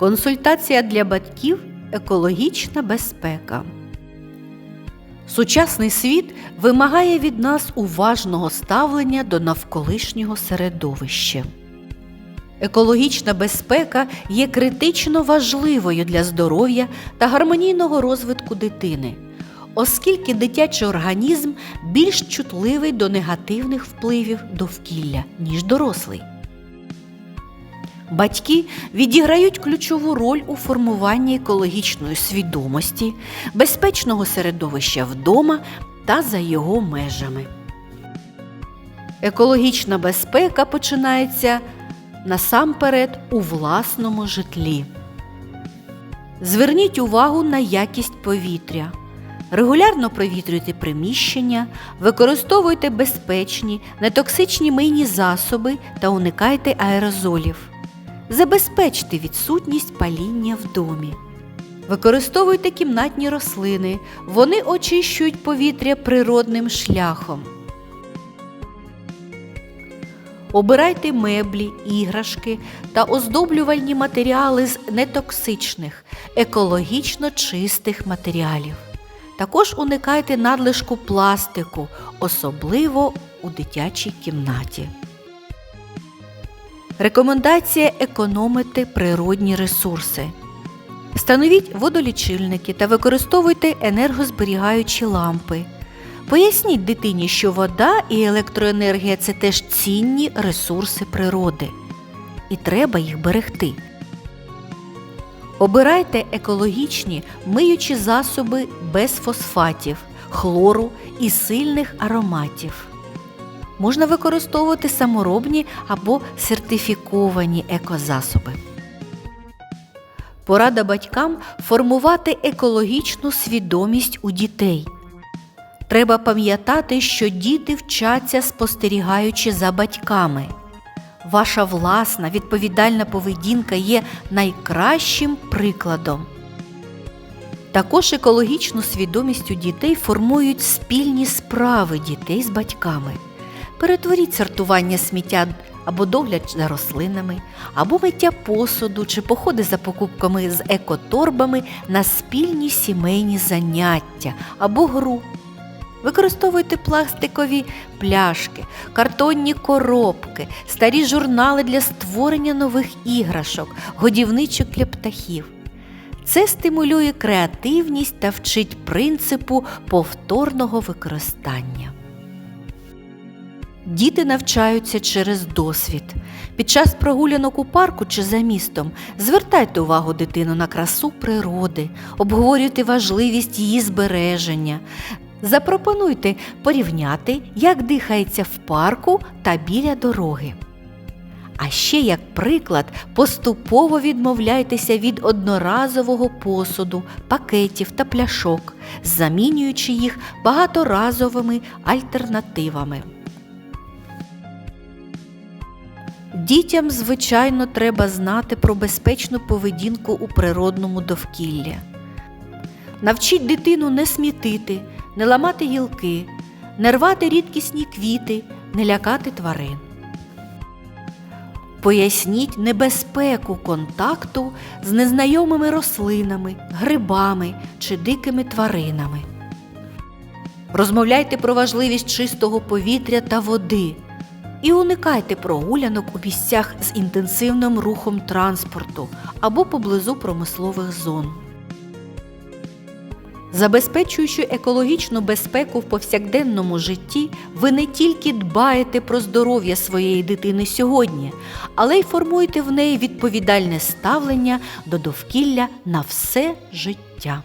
Консультація для батьків екологічна безпека. Сучасний світ вимагає від нас уважного ставлення до навколишнього середовища. Екологічна безпека є критично важливою для здоров'я та гармонійного розвитку дитини, оскільки дитячий організм більш чутливий до негативних впливів довкілля, ніж дорослий. Батьки відіграють ключову роль у формуванні екологічної свідомості, безпечного середовища вдома та за його межами. Екологічна безпека починається насамперед у власному житлі. Зверніть увагу на якість повітря. Регулярно провітрюйте приміщення, використовуйте безпечні, нетоксичні мийні засоби та уникайте аерозолів. Забезпечте відсутність паління в домі. Використовуйте кімнатні рослини, вони очищують повітря природним шляхом. Обирайте меблі, іграшки та оздоблювальні матеріали з нетоксичних, екологічно чистих матеріалів. Також уникайте надлишку пластику, особливо у дитячій кімнаті. Рекомендація економити природні ресурси. Встановіть водолічильники та використовуйте енергозберігаючі лампи. Поясніть дитині, що вода і електроенергія це теж цінні ресурси природи, і треба їх берегти. Обирайте екологічні миючі засоби без фосфатів, хлору і сильних ароматів. Можна використовувати саморобні або сертифіковані екозасоби. Порада батькам формувати екологічну свідомість у дітей. Треба пам'ятати, що діти вчаться спостерігаючи за батьками. Ваша власна відповідальна поведінка є найкращим прикладом. Також екологічну свідомість у дітей формують спільні справи дітей з батьками. Перетворіть сортування сміття або догляд за рослинами, або миття посуду чи походи за покупками з екоторбами на спільні сімейні заняття або гру. Використовуйте пластикові пляшки, картонні коробки, старі журнали для створення нових іграшок, годівничок для птахів. Це стимулює креативність та вчить принципу повторного використання. Діти навчаються через досвід. Під час прогулянок у парку чи за містом звертайте увагу дитину на красу природи, обговорюйте важливість її збереження. Запропонуйте порівняти, як дихається в парку та біля дороги. А ще, як приклад, поступово відмовляйтеся від одноразового посуду, пакетів та пляшок, замінюючи їх багаторазовими альтернативами. Дітям, звичайно, треба знати про безпечну поведінку у природному довкіллі. Навчіть дитину не смітити, не ламати гілки, не рвати рідкісні квіти, не лякати тварин. Поясніть небезпеку контакту з незнайомими рослинами, грибами чи дикими тваринами. Розмовляйте про важливість чистого повітря та води і уникайте прогулянок у місцях з інтенсивним рухом транспорту або поблизу промислових зон. Забезпечуючи екологічну безпеку в повсякденному житті, ви не тільки дбаєте про здоров'я своєї дитини сьогодні, але й формуєте в неї відповідальне ставлення до довкілля на все життя.